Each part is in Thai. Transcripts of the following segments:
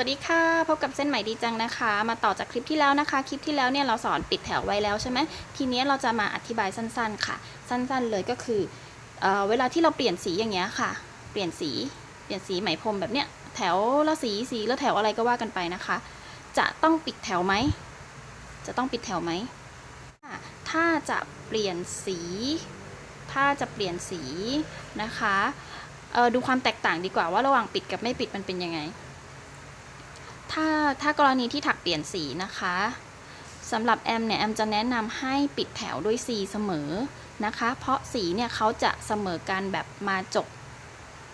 สวัสดีค่ะ พบกับเส้นไหมดีจังนะคะ มาต่อจากคลิปที่แล้วนะคะ คลิปที่แล้วเนี่ยเราสอนปิดแถวไว้แล้วใช่ไหมทีนี้เราจะมาอธิบายสั้นๆค่ะ สั้นๆเลยก็คือเออเวลาที่เราเปลี่ยนสีอย่างเงี้ยค่ะ เปลี่ยนสี เปลี่ยนสีไหมพรมแบบเนี้ย แถวละสี สีละแถวอะไรก็ว่ากันไปนะคะ จะต้องปิดแถวไหม จะต้องปิดแถวไหม ถ้าจะเปลี่ยนสี ถ้าจะเปลี่ยนสีนะคะดูความแตกต่างดีกว่าว่าระหว่างปิดกับไม่ปิดมันเป็นยังไง ถ้าถ้ากรณีที่ถักเปลี่ยนสีนะคะสำหรับแอมเนี่ยแอมจะแนะนำให้ปิดแถวด้วยสีเสมอนะคะ เพราะสีเนี่ยเขาจะเสมอกันแบบมาจบ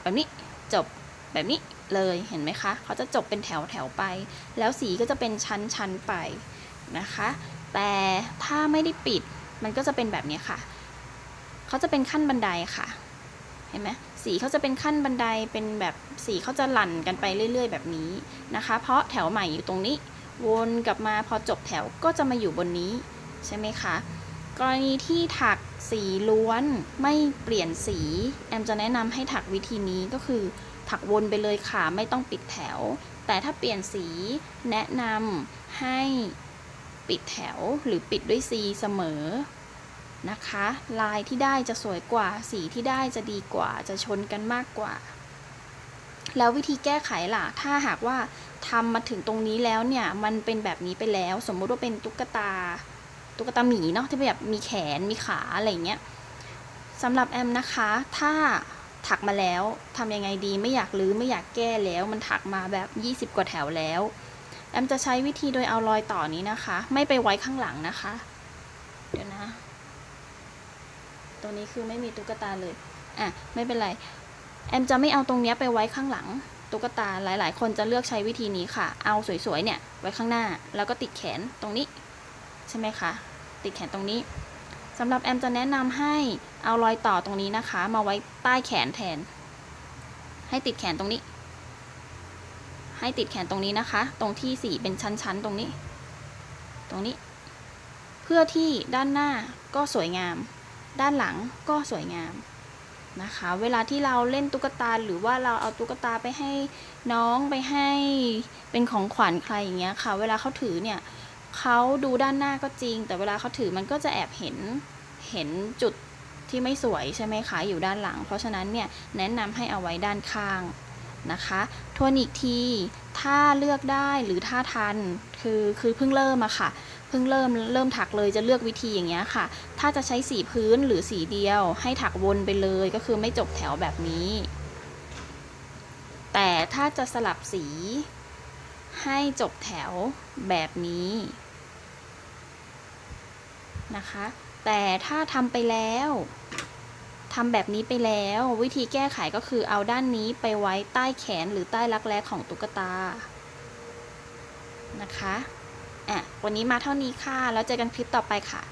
แบบนี้จบแบบนี้เลยเห็นไหมคะเขาจะจบเป็นแถวแถวไป แล้วสีก็จะเป็นชั้นชั้นไปนะคะ แต่ถ้าไม่ได้ปิดมันก็จะเป็นแบบนี้ค่ะเขาจะเป็นขั้นบันไดค่ะ เห็นไหม สีเขาจะเป็นขั้นบันไดเป็นแบบสีเขาจะหลั่นกันไปเรื่อย ๆ แบบนี้นะคะ เพราะแถวใหม่อยู่ตรงนี้ วนกลับมาพอจบแถวก็จะมาอยู่บนนี้ใช่ไหมคะกรณีที่ถักสีล้วนไม่เปลี่ยนสี แอมจะแนะนำให้ถักวิธีนี้ก็คือ ถักวนไปเลยค่ะไม่ต้องปิดแถว แต่ถ้าเปลี่ยนสีแนะนำให้ปิดแถวหรือปิดด้วยสีเสมอ นะคะ ลายที่ได้จะสวยกว่า สีที่ได้จะดีกว่า จะชนกันมากกว่า แล้ววิธีแก้ไขล่ะ ถ้าหากว่าทำมาถึงตรงนี้แล้วเนี่ย มันเป็นแบบนี้ไปแล้ว สมมุติว่าเป็นตุ๊กตา ตุ๊กตาหมีเนาะ ที่แบบมีแขน มีขา อะไรเงี้ยสำหรับแอมนะคะ ถ้าถักมาแล้วทำยังไงดี ไม่อยากรื้อ ไม่อยากแก้แล้ว มันถักมาแบบ 20 กว่าแถวแล้ว แอมจะใช้วิธีโดยเอารอยต่อนี้นะคะ ไม่ไปไว้ข้างหลังนะคะ เดี๋ยวนะ ตรงนี้คือไม่มีตุ๊กตาเลย อะ ไม่เป็นไร แอมจะไม่เอาตรงเนี้ยไปไว้ข้างหลังตุ๊กตา หลาย ๆ คนจะเลือกใช้วิธีนี้ค่ะ เอาสวย ๆ เนี่ย ไว้ข้างหน้า แล้วก็ติดแขนตรงนี้ ใช่ไหมคะ ติดแขนตรงนี้สำหรับแอมจะแนะนำให้เอารอยต่อตรงนี้นะคะ มาไว้ใต้แขนแทน ให้ติดแขนตรงนี้ ให้ติดแขนตรงนี้นะคะ ตรงที่สีเป็นชั้น ๆ ตรงนี้ ตรงนี้ เพื่อที่ด้านหน้าก็สวยงาม ด้านหลังก็สวยงามนะคะ เวลาที่เราเล่นตุ๊กตาหรือว่าเราเอาตุ๊กตาไปให้น้องไปให้เป็นของขวัญใครอย่างเงี้ยค่ะ เวลาเขาถือเนี่ยเขาดูด้านหน้าก็จริง แต่เวลาเขาถือมันก็จะแอบเห็นเห็นจุดที่ไม่สวยใช่ไหมคะอยู่ด้านหลัง เพราะฉะนั้นเนี่ยแนะนำให้เอาไว้ด้านข้างนะคะทวนอีกที ถ้าเลือกได้หรือถ้าทัน คือคือเพิ่งเริ่มอะค่ะ พิ่งเริ่มเริ่มถักเลยจะเลือกวิธีอย่างเงี้ยค่ะ ถ้าจะใช้สีพื้นหรือสีเดียว ให้ถักวนไปเลยก็คือไม่จบแถวแบบนี้ แต่ถ้าจะสลับสี ให้จบแถวแบบนี้นะคะ แต่ถ้าทำไปแล้วทำแบบนี้ไปแล้ว วิธีแก้ไขก็คือเอาด้านนี้ไปไว้ใต้แขนหรือใต้รักแร้ของตุ๊กตานะคะ อะวันนี้มาเท่านี้ค่ะ แล้วเจอกันคลิปต่อไปค่ะ